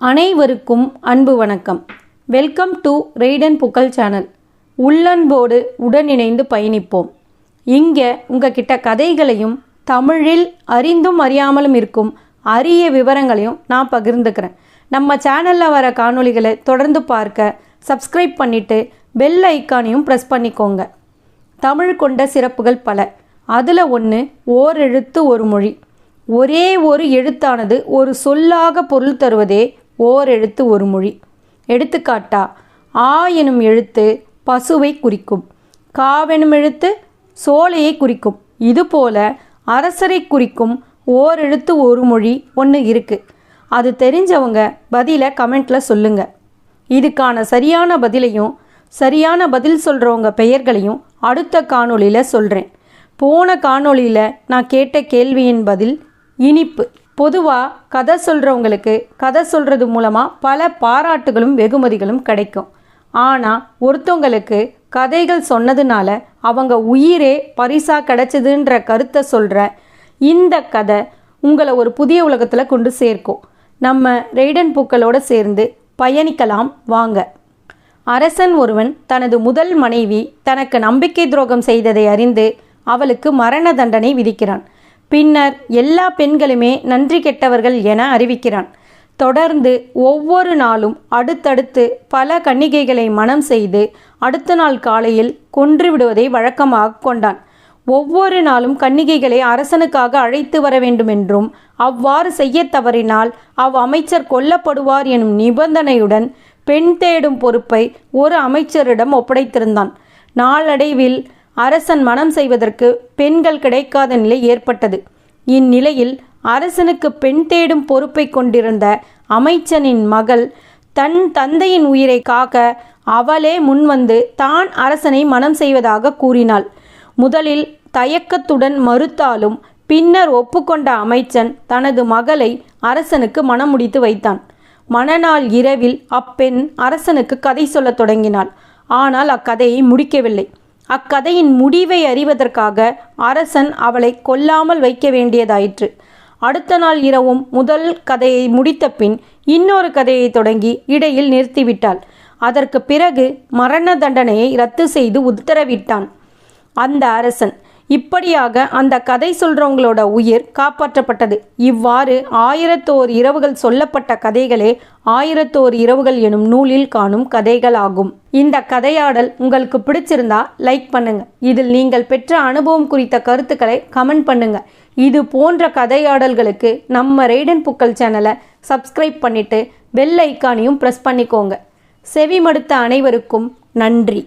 அனைவருக்கும் அன்பு வணக்கம். வெல்கம் டு ரெய்டன் புகழ் சேனல் உள்ளன்போடு உடனிணைந்து பயணிப்போம். இங்கே உங்ககிட்ட கதைகளையும் தமிழில் அறிந்தும் அறியாமலும் இருக்கும் அரிய விவரங்களையும் நான் பகிர்ந்துக்கிறேன். நம்ம சேனலில் வர காணொளிகளை தொடர்ந்து பார்க்க சப்ஸ்கிரைப் பண்ணிவிட்டு பெல் ஐக்கானையும் ப்ரெஸ் பண்ணிக்கோங்க. தமிழ் கொண்ட சிறப்புகள் பல. அதில் ஒன்று ஓர் எழுத்து ஒரு மொழி. ஒரே ஒரு எழுத்தானது ஒரு சொல்லாக பொருள் தருவதே ஓர் எழுத்து ஒரு மொழி. எடுத்துக்காட்டா ஆ எனும் எழுத்து பசுவை குறிக்கும். காவெனும் எழுத்து சோலையை குறிக்கும். இதுபோல அரசரை குறிக்கும் ஓர் எழுத்து ஒரு மொழி ஒன்று இருக்குது அது தெரிஞ்சவங்க பதிலை கமெண்ட்டில் சொல்லுங்கள் இதுக்கான சரியான பதிலையும் சரியான பதில் சொல்கிறவங்க பெயர்களையும் அடுத்த காணொளியில் சொல்கிறேன் போன காணொளியில் நான் கேட்ட கேள்வியின் பதில் இனிப்பு. பொதுவாக கதை சொல்கிறவங்களுக்கு கதை சொல்கிறது மூலமாக பல பாராட்டுகளும் வெகுமதிகளும் கிடைக்கும். ஆனால் ஒருத்தவங்களுக்கு கதைகள் சொன்னதுனால அவங்க உயிரே பரிசாக கிடைச்சதுன்ற கருத்தை சொல்கிற இந்த கதை உங்களை ஒரு புதிய உலகத்தில் கொண்டு சேர்க்கும். நம்ம ரெய்டன் பூக்களோடு சேர்ந்து பயணிக்கலாம் வாங்க. அரசன் ஒருவன் தனது முதல் மனைவி தனக்கு நம்பிக்கை துரோகம் செய்ததை அறிந்து அவளுக்கு மரண தண்டனை விதிக்கிறான். பின்னர் எல்லா பெண்களுமே நன்றி கெட்டவர்கள் என அறிவிக்கிறான். தொடர்ந்து ஒவ்வொரு நாளும் அடுத்தடுத்து பல கன்னிகைகளை மனம் செய்து அடுத்த நாள் காலையில் கொன்று விடுவதை வழக்கமாக கொண்டான். ஒவ்வொரு நாளும் கன்னிகைகளை அரசனுக்காக அழைத்து வர வேண்டுமென்றும் அவ்வாறு செய்ய தவறினால் அவ் அமைச்சர் கொல்லப்படுவார் எனும் நிபந்தனையுடன் பெண் தேடும் பொறுப்பை ஒரு அமைச்சரிடம் ஒப்படைத்திருந்தான். நாளடைவில் அரசன் மனம் செய்வதற்கு பெண்கள் கிடைக்காத நிலை ஏற்பட்டது. இந்நிலையில் அரசனுக்கு பெண் தேடும் பொறுப்பை கொண்டிருந்த அமைச்சனின் மகள் தன் தந்தையின் உயிரை காக்க அவளே முன்வந்து தான் அரசனை மனம் செய்வதாக கூறினாள். முதலில் தயக்கத்துடன் மறுத்தாலும் பின்னர் ஒப்புக்கொண்ட அமைச்சன் தனது மகளை அரசனுக்கு மனம் முடித்து வைத்தான். மணநாள் இரவில் அப்பெண் அரசனுக்கு கதை சொல்லத் தொடங்கினாள். ஆனால் அக்கதையை முடிக்கவில்லை. அக்கதையின் முடிவை அறிவதற்காக அரசன் அவளை கொல்லாமல் வைக்க வேண்டியதாயிற்று. அடுத்த நாள் இரவும் முதல் கதையை முடித்த பின் இன்னொரு கதையை தொடங்கி இடையில் நிறுத்திவிட்டாள். அதற்கு பிறகு மரண தண்டனையை ரத்து செய்து உத்தரவிட்டான். அந்த அரசன் இப்படியாக அந்த கதை சொல்றவங்களோட உயிர் காப்பாற்றப்பட்டது. இவ்வாறு ஆயிரத்தோர் இரவுகள் சொல்லப்பட்ட கதைகளே ஆயிரத்தோர் இரவுகள் எனும் நூலில் காணும் கதைகள் ஆகும் இந்த கதையாடல் உங்களுக்கு பிடிச்சிருந்தா லைக் பண்ணுங்க. இதில் நீங்கள் பெற்ற அனுபவம் குறித்த கருத்துக்களை கமெண்ட் பண்ணுங்க. இது போன்ற கதையாடல்களுக்கு நம்ம ரெய்டன் புக்கல் சேனலை சப்ஸ்கிரைப் பண்ணிட்டு பெல் ஐக்கானையும் ப்ரெஸ் பண்ணிக்கோங்க. செவி மடுத்த அனைவருக்கும் நன்றி.